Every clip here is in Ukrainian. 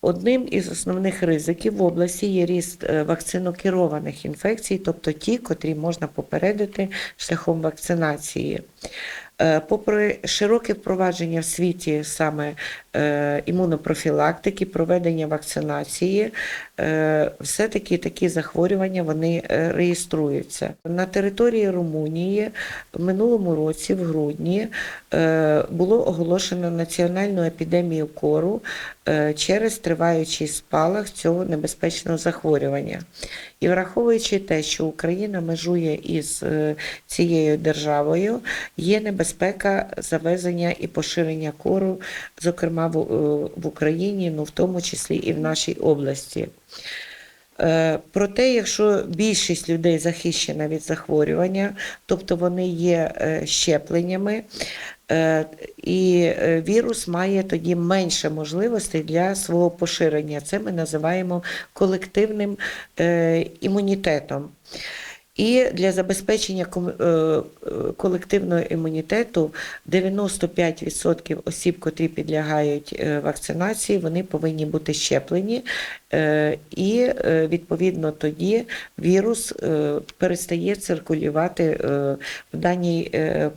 Одним із основних ризиків в області є ріст е, вакцинокерованих інфекцій, тобто ті, котрі можна попередити шляхом вакцинації. Е, Попри широке впровадження в світі саме імунопрофілактики, проведення вакцинації, е, все-таки такі захворювання вони е, реєструються. На території Румунії в минулому році, в грудні, е, було оголошено національну епідемію кору е, через триваючий спалах цього небезпечного захворювання. І враховуючи те, що Україна межує із е, цією державою, є небезпека завезення і поширення кору, зокрема в, е, в Україні, ну в тому числі і в нашій області. Е, Проте, якщо більшість людей захищена від захворювання, тобто вони є е, щепленнями, і вірус має тоді менше можливостей для свого поширення. Це ми називаємо колективним імунітетом. І для забезпечення е, е, колективного імунітету 95% осіб, котрі підлягають е, вакцинації, вони повинні бути щеплені, і відповідно тоді вірус перестає циркулювати в даній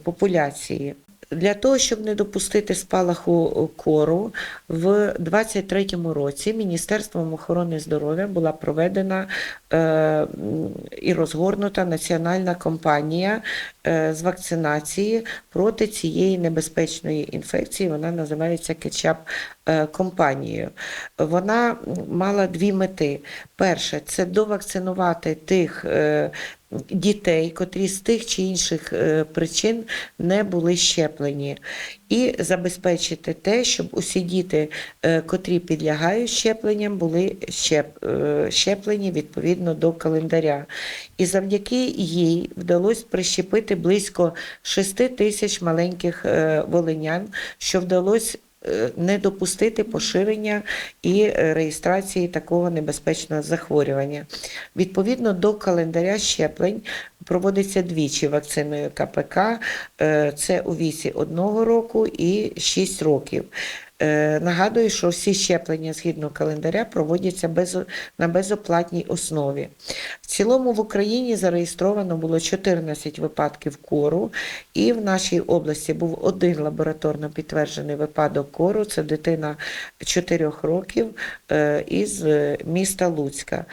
популяції. Для того, щоб не допустити спалаху кору, в 2023 році Міністерством охорони здоров'я була проведена е, і розгорнута національна кампанія е, з вакцинації проти цієї небезпечної інфекції. Вона називається кетчап е, компанією. Вона мала дві мети. Перше це довакцинувати тих е, дітей, котрі з тих чи інших е, причин не були щеплені, і забезпечити те, щоб усі діти, е, котрі підлягають щепленням, були е, щеплені відповідно до календаря. І завдяки їй вдалося прищепити близько 6 тисяч маленьких волинян, що вдалося не допустити поширення і е, реєстрації такого небезпечного захворювання. Відповідно до календаря щеплень проводиться двічі вакциною КПК, е, це у віці 1 року і 6 років. Е, Нагадую, що всі щеплення згідно календаря проводяться без, на безоплатній основі. В цілому в Україні зареєстровано було 14 випадків кору, і в нашій області був один лабораторно підтверджений випадок кору. Це дитина 4 років е, із е, міста Луцька.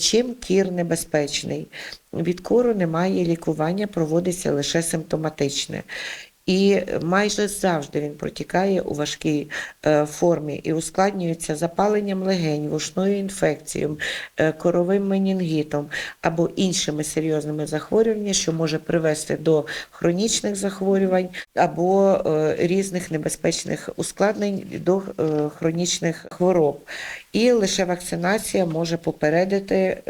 Чим кір небезпечний? Від кору немає лікування, проводиться лише симптоматичне. І майже завжди він протікає у важкій е, формі і ускладнюється запаленням легень, вушною інфекцією, е, коровим менінгітом або іншими серйозними захворюваннями, що може привести до хронічних захворювань або е, різних небезпечних ускладнень до хронічних хвороб. І лише вакцинація може попередити.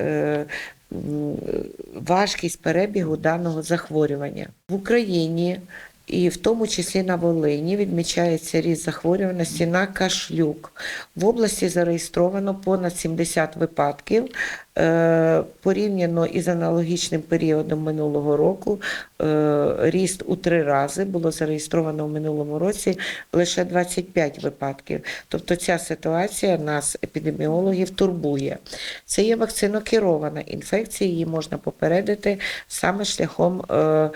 важкість перебігу даного захворювання в Україні. І в тому числі на Волині відмічається ріст захворюваності на кашлюк. В області зареєстровано понад 70 випадків. Е, Порівняно із аналогічним періодом минулого року е, ріст у три рази було зареєстровано в минулому році лише 25 випадків. Тобто ця ситуація нас, епідеміологів, турбує. Це є вакцинокерована інфекція, її можна попередити саме шляхом е,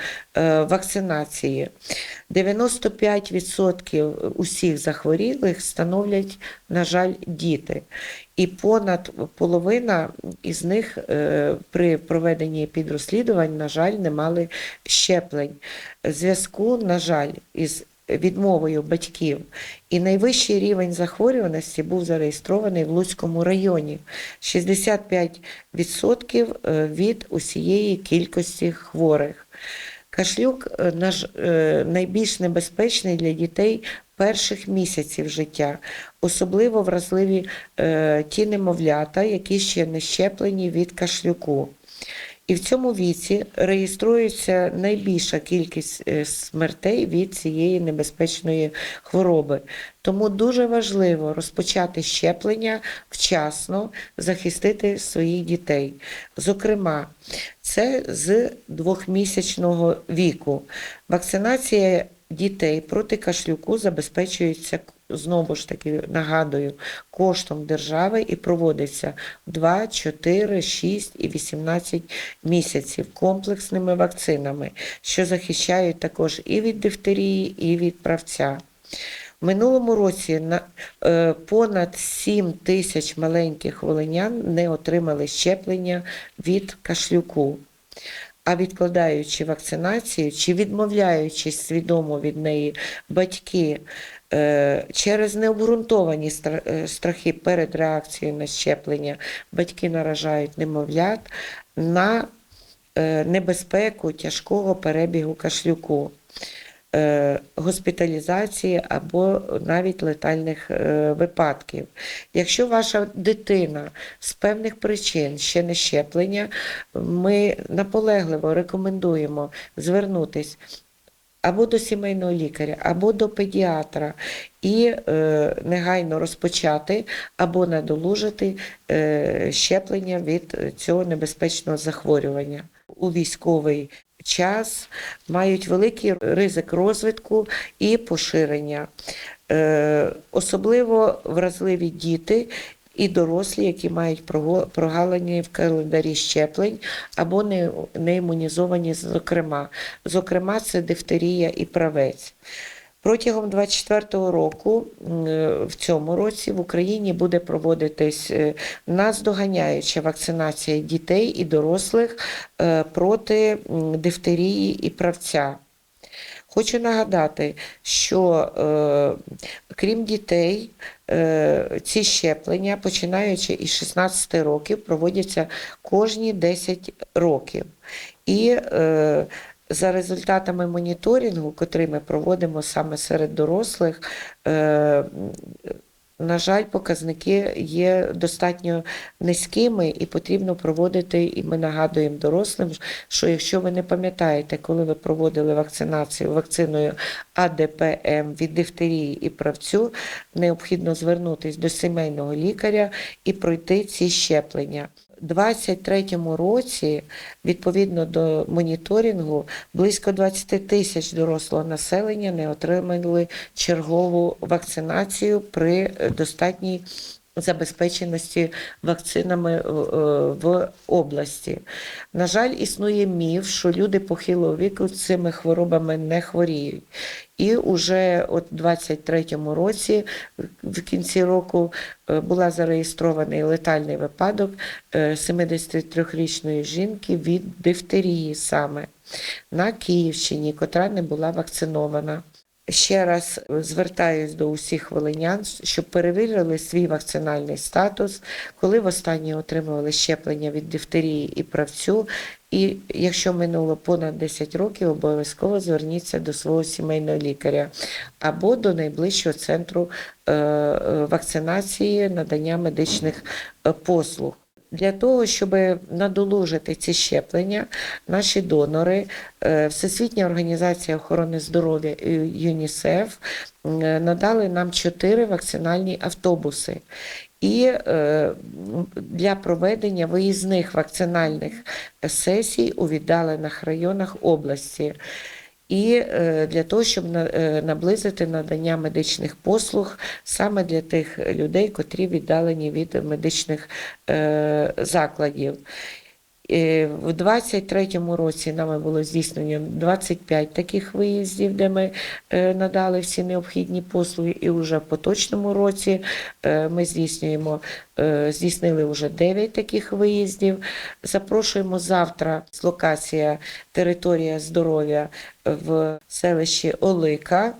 вакцинації. 95% усіх захворілих становлять, на жаль, діти. І понад половина із них е, при проведенні підрозслідувань, на жаль, не мали щеплень. Зв'язку, на жаль, із відмовою батьків. І найвищий рівень захворюваності був зареєстрований в Луцькому районі 65% е, від усієї кількості хворих. Кашлюк е, на ж- е, найбільш небезпечний для дітей перших місяців життя, особливо вразливі е, ті немовлята, які ще не щеплені від кашлюку. І в цьому віці реєструється найбільша кількість е, смертей від цієї небезпечної хвороби. Тому дуже важливо розпочати щеплення вчасно, захистити своїх дітей. Зокрема, це з двохмісячного віку. Вакцинація дітей проти кашлюку забезпечується знову ж таки нагадую, коштом держави і проводиться 2, 4, 6 і 18 місяців комплексними вакцинами, що захищають також і від дифтерії, і від правця. В минулому році е, понад 7 тисяч маленьких волинян не отримали щеплення від кашлюку. А відкладаючи вакцинацію чи відмовляючись свідомо від неї, батьки е, через необґрунтовані е, страхи перед реакцією на щеплення, батьки наражають немовлят на е, небезпеку тяжкого перебігу кашлюку госпіталізації або навіть летальних е, випадків. Якщо ваша дитина з певних причин ще не щеплення, ми наполегливо рекомендуємо звернутись або до сімейного лікаря, або до педіатра і е, негайно розпочати або надолужити е, щеплення від цього небезпечного захворювання у військовий час мають великий ризик розвитку і поширення. Е, особливо вразливі діти і дорослі, які мають прогалини в календарі щеплень або не, не імунізовані, зокрема. Зокрема, це дифтерія і правець. Протягом 24-го року, е, в цьому році, в Україні буде проводитись е, наздоганяюча вакцинація дітей і дорослих е, проти дифтерії і правця. Хочу нагадати, що е, крім дітей, е, ці щеплення, починаючи із 16 років, проводяться кожні 10 років. І е, за результатами моніторингу, котрий ми проводимо саме серед дорослих, е, на жаль, показники є достатньо низькими і потрібно проводити, і ми нагадуємо дорослим, що якщо ви не пам'ятаєте, коли ви проводили вакцинацію вакциною АДПМ від дифтерії і правцю, необхідно звернутися до сімейного лікаря і пройти ці щеплення. У 2023 році, відповідно до моніторингу, близько 20 тисяч дорослого населення не отримали чергову вакцинацію при е, достатній забезпеченості вакцинами е, в області. На жаль, існує міф, що люди похилого віку цими хворобами не хворіють. І уже от 23-му році, в кінці року, е, була зареєстрований летальний випадок е, 73-річної жінки від дифтерії саме на Київщині, котра не була вакцинована. Ще раз звертаюсь до усіх волинян, щоб перевірили свій вакцинальний статус, коли востаннє отримували щеплення від дифтерії і правцю. І якщо минуло понад 10 років, обов'язково зверніться до свого сімейного лікаря або до найближчого центру е, е, вакцинації, надання медичних е, послуг. Для того, щоб надолужити ці щеплення, наші донори, е, Всесвітня організація охорони здоров'я ЮНІСЕФ е, надали нам чотири вакцинальні автобуси. І е, для проведення виїзних вакцинальних сесій у віддалених районах області. І е, для того, щоб е, наблизити надання медичних послуг саме для тих людей, котрі віддалені від медичних е, закладів. В 23-му році нами було здійснено 25 таких виїздів, де ми е, надали всі необхідні послуги, і вже в поточному році е, ми здійснюємо, е, здійснили вже 9 таких виїздів. Запрошуємо завтра з локація територія здоров'я в селищі Олика.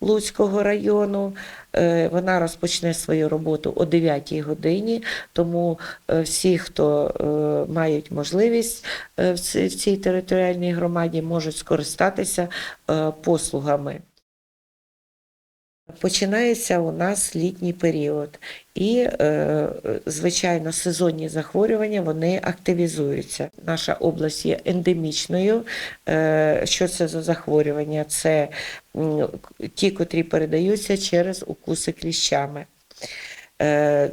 Луцького району. Е, Вона розпочне свою роботу о 9 годині, тому е, всі, хто е, мають можливість в цій територіальній громаді, можуть скористатися послугами. Починається у нас літній період, і, е, звичайно, сезонні захворювання вони активізуються. Наша область є ендемічною. Е, Що це за захворювання? Це ті, котрі передаються через укуси кліщами. Е,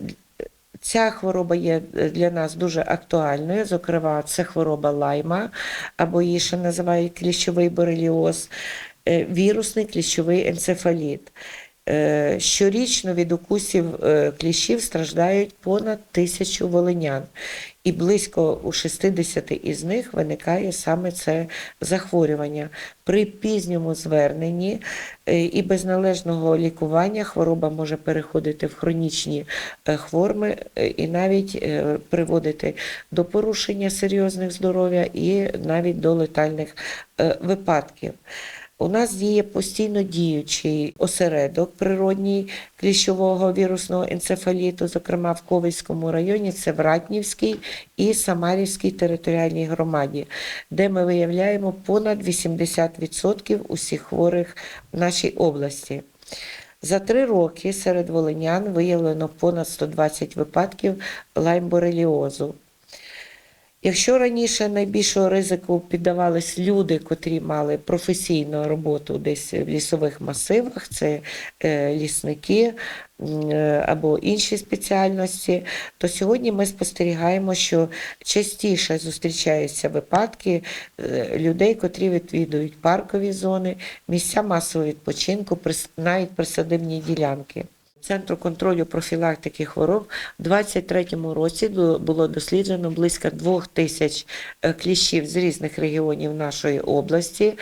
Ця хвороба є для нас дуже актуальною. Зокрема, це хвороба лайма, або її ще називають кліщовий бореліоз, вірусний кліщовий енцефаліт. Е, Щорічно від укусів е, кліщів страждають понад тисячу волинян, і близько у 60 із них виникає саме це захворювання. При пізньому зверненні е, і без належного лікування хвороба може переходити в хронічні хворми і навіть приводити до порушення серйозних здоров'я і навіть до летальних випадків. У нас діє постійно діючий осередок природній кліщового вірусного енцефаліту, зокрема в Ковельському районі, це в Ратнівській і Самарівській територіальній громаді, де ми виявляємо понад 80% усіх хворих в нашій області. За три роки серед волинян виявлено понад 120 випадків лаймбореліозу. Якщо раніше найбільшого ризику піддавались люди, котрі мали професійну роботу десь в лісових масивах, це е, лісники е, або інші спеціальності, то сьогодні ми спостерігаємо, що частіше зустрічаються випадки е, людей, котрі відвідують паркові зони, місця масового відпочинку, навіть присадибні ділянки. Центру контролю профілактики хвороб. У 2023 році було досліджено близько двох тисяч е, кліщів з різних регіонів нашої області,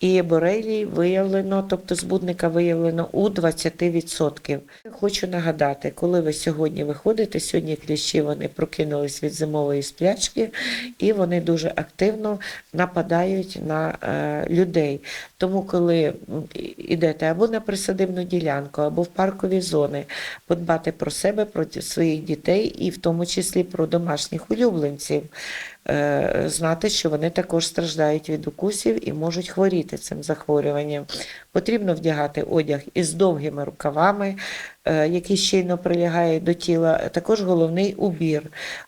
і борелій виявлено, тобто збудника виявлено у 20%. Хочу нагадати, коли ви сьогодні виходите, сьогодні кліщі вони прокинулись від зимової сплячки, і вони дуже активно нападають на е, людей. Тому, коли йдете або на присадибну ділянку, або в паркові зони, подбати про себе, про своїх дітей і в тому числі про домашніх улюбленців. Е, Знати, що вони також страждають від укусів і можуть хворіти цим захворюванням. Потрібно вдягати одяг із довгими рукавами, який щільно прилягають до тіла. Також головний убір.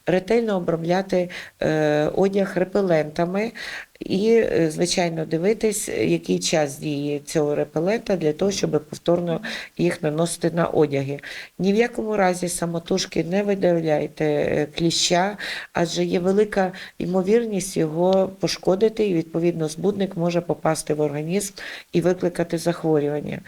Ретельно обробляти е, одяг репелентами і, е, звичайно, дивитись, який час дії цього репелента для того, щоб повторно їх наносити на одяги. Ні в якому разі самотужки не видаляйте е, кліща, адже є велика ймовірність його пошкодити, і відповідно збудник може попасти в організм і викликати захворювання.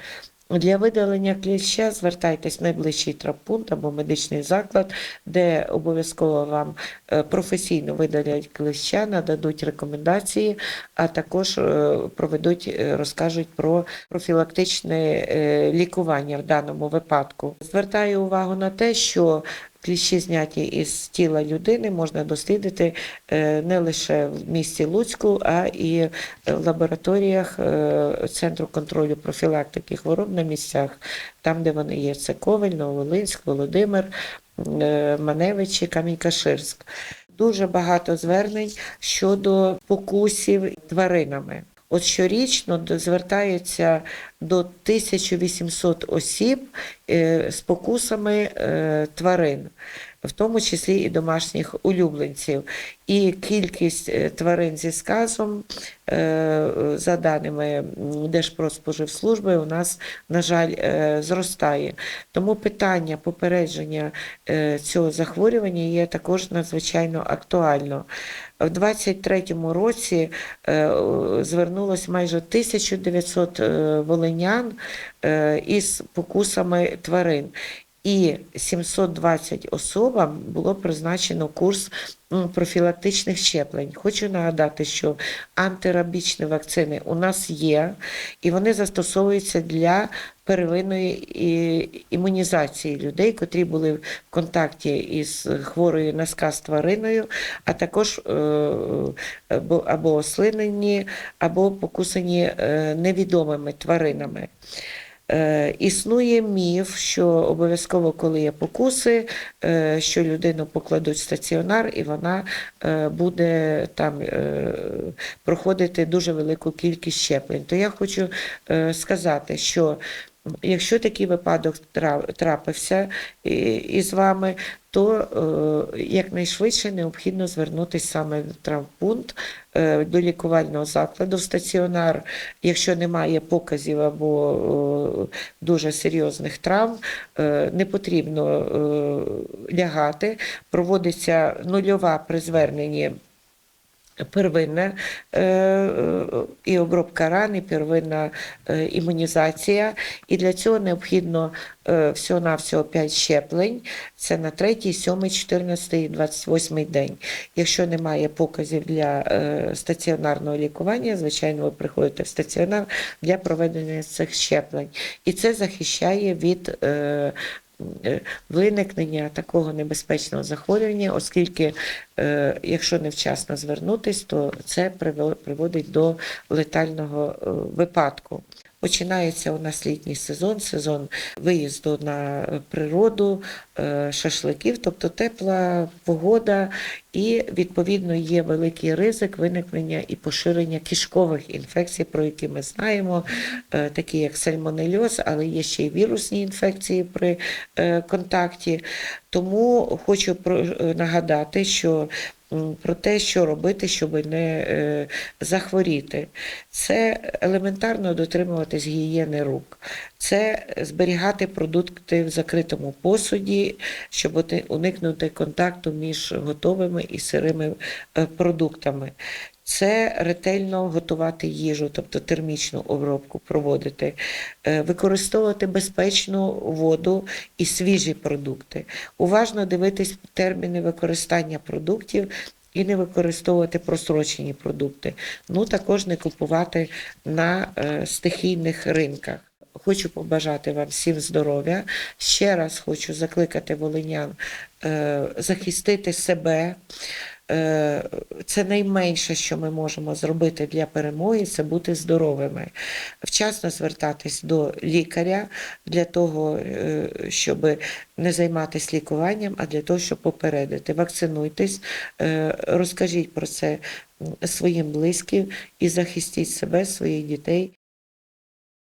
Для видалення кліща звертайтесь в найближчий травмпункт або медичний заклад, де обов'язково вам е, професійно видалять кліща, нададуть рекомендації, а також е, проведуть, е, розкажуть про профілактичне лікування в даному випадку. Звертаю увагу на те, що Кліщі, зняті із тіла людини, можна дослідити е, не лише в місті Луцьку, а і в лабораторіях е, Центру контролю профілактики хвороб на місцях, там, де вони є. Це Ковель, Нововолинськ, Володимир, е, Маневичі, Камінь-Каширськ. Дуже багато звернень щодо покусів тваринами. От щорічно звертаються до 1800 осіб е, з покусами е, тварин, в тому числі і домашніх улюбленців. І кількість е, тварин зі сказом, е, за даними Держпродспоживслужби, у нас, на жаль, е, зростає. Тому питання попередження цього захворювання є також надзвичайно актуально. В 23-му році звернулось майже 1900 е, волинян із покусами тварин. І 720 особам було призначено курс профілактичних щеплень. Хочу нагадати, що антирабічні вакцини у нас є, і вони застосовуються для первинної імунізації людей, котрі були в контакті із хворою на сказ твариною, а також е, або, ослинені, або покусані е, невідомими тваринами. Е, Існує міф, що обов'язково, коли є покуси, е, що людину покладуть в стаціонар, і вона е, буде там проходити дуже велику кількість щеплень. То я хочу сказати, що Якщо такий випадок тра- трапився із вами, то е, якнайшвидше необхідно звернутися саме в травмпункт е, до лікувального закладу в стаціонар, якщо немає показів або е, дуже серйозних травм, не потрібно лягати. Проводиться нульова при зверненні Первинна е, і обробка ран, і первинна е, імунізація. І для цього необхідно е, всього-навсього 5 щеплень. Це на 3, 7, 14 і 28 день. Якщо немає показів для стаціонарного лікування, звичайно, ви приходите в стаціонар для проведення цих щеплень. І це захищає від виникнення такого небезпечного захворювання, оскільки е, якщо невчасно звернутись, то це приводить до летального е, випадку. Починається у нас літній сезон, сезон виїзду на природу, е, шашликів, тобто тепла погода, і відповідно є великий ризик виникнення і поширення кишкових інфекцій, про які ми знаємо, е, такі як сальмонельоз, але є ще й вірусні інфекції при е, контакті. Тому хочу нагадати, що про те, що робити, щоб не е, захворіти. Це елементарно дотримуватись гігієни рук, це зберігати продукти в закритому посуді, щоб уникнути контакту між готовими і сирими е, продуктами. Це ретельно готувати їжу, тобто термічну обробку проводити, Е, використовувати безпечну воду і свіжі продукти, уважно дивитись терміни використання продуктів і не використовувати просрочені продукти. Ну також не купувати на е, стихійних ринках. Хочу побажати вам всім здоров'я. Ще раз хочу закликати волинян е, захистити себе. Е, Це найменше, що ми можемо зробити для перемоги, це бути здоровими. Вчасно звертатись до лікаря для того, е, щоб не займатися лікуванням, а для того, щоб попередити. Вакцинуйтесь, е, розкажіть про це своїм близьким і захистіть себе, своїх дітей.